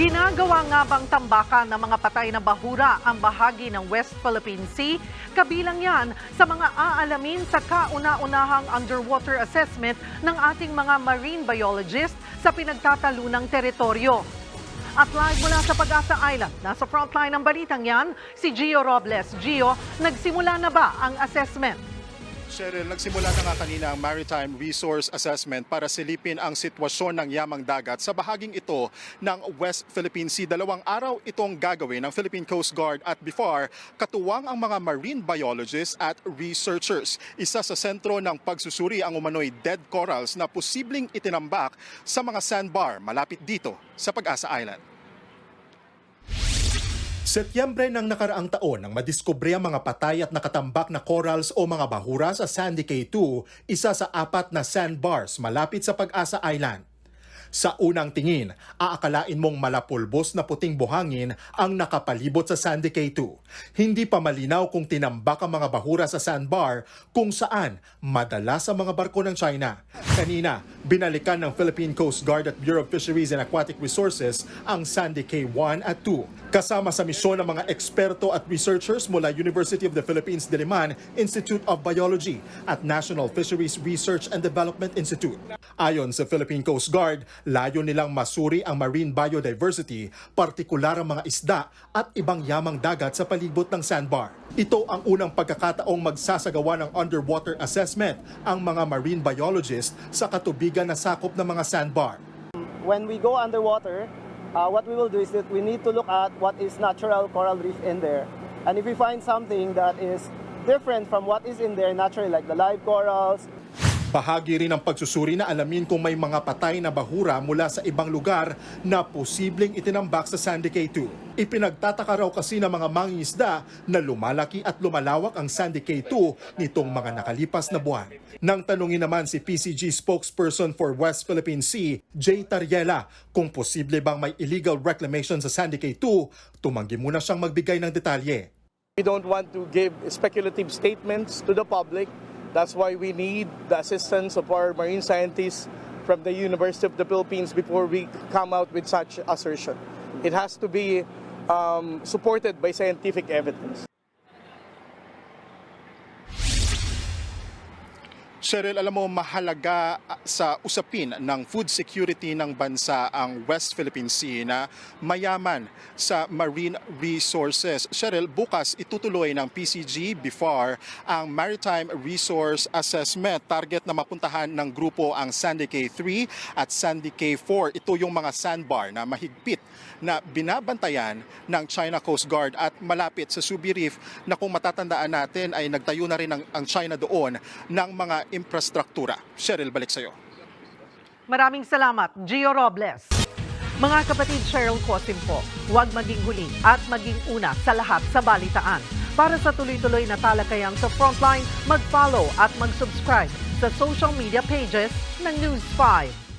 Ginagawa nga bang tambakan ng mga patay na bahura ang bahagi ng West Philippine Sea? Kabilang yan sa mga aalamin sa kauna-unahang underwater assessment ng ating mga marine biologist sa pinagtatalunang teritoryo. At live mula sa Pag-asa Island, nasa frontline ng balitang yan, si Gio Robles. Gio, nagsimula na ba ang assessment? Cheryl, nagsimula na nga kanina ang Maritime Resource Assessment para silipin ang sitwasyon ng yamang dagat sa bahaging ito ng West Philippine Sea. Dalawang araw itong gagawin ng Philippine Coast Guard at BIFAR, katuwang ang mga marine biologists at researchers. Isa sa sentro ng pagsusuri ang umano'y dead corals na posibleng itinambak sa mga sandbar malapit dito sa Pag-asa Island. Setyembre ng nakaraang taon nang madiskubre ang mga patay at nakatambak na corals o mga bahura sa Sandy K2, isa sa apat na sandbars malapit sa Pag-asa Island. Sa unang tingin, aakalain mong malapulbos na puting buhangin ang nakapalibot sa Sandy K2. Hindi pa malinaw kung tinambak ang mga bahura sa sandbar kung saan madalas sa mga barko ng China. Kanina, binalikan ng Philippine Coast Guard at Bureau of Fisheries and Aquatic Resources ang Sandy K1 at 2. Kasama sa misyon ng mga eksperto at researchers mula University of the Philippines Diliman Institute of Biology at National Fisheries Research and Development Institute. Ayon sa Philippine Coast Guard, layo nilang masuri ang marine biodiversity, partikular ang mga isda at ibang yamang dagat sa palibot ng sandbar. Ito ang unang pagkakataong magsasagawa ng underwater assessment ang mga marine biologists sa katubigan na sakop ng mga sandbar. when we go underwater, uh, what we will do is that we need to look at what is natural coral reef in there. And if we find something that is different from what is in there naturally, like the live corals, Bahagi rin ng pagsusuri na alamin kung may mga patay na bahura mula sa ibang lugar na posibleng itinambak sa Sandy K2. Ipinagtataka raw kasi ng mga mangingisda na lumalaki at lumalawak ang Sandy K2 nitong mga nakalipas na buwan. Nang tanungin naman si PCG spokesperson for West Philippine Sea, Jay Tariela, kung posible bang may illegal reclamation sa Sandy K2, tumanggi muna siyang magbigay ng detalye. We don't want to give speculative statements to the public. That's why we need the assistance of our marine scientists from the University of the Philippines before we come out with such assertion. It has to be um, supported by scientific evidence. Cheryl, alam mo, mahalaga ah, sa usapin ng food security ng bansa ang West Philippine Sea na mayaman sa marine resources. Cheryl, bukas itutuloy ng PCG BIFAR ang Maritime Resource Assessment. Target na mapuntahan ng grupo ang Sandy K3 at Sandy K4. Ito yung mga sandbar na mahigpit na binabantayan ng China Coast Guard at malapit sa Subi Reef na kung matatandaan natin ay nagtayo na rin ang, ang China doon ng mga infrastruktura. Cheryl, balik sa'yo. Maraming salamat, Gio Robles. Mga kapatid Cheryl Cosim po, huwag maging huli at maging una sa lahat sa balitaan. Para sa tuloy-tuloy na talakayan sa Frontline, mag-follow at mag-subscribe sa social media pages ng News 5.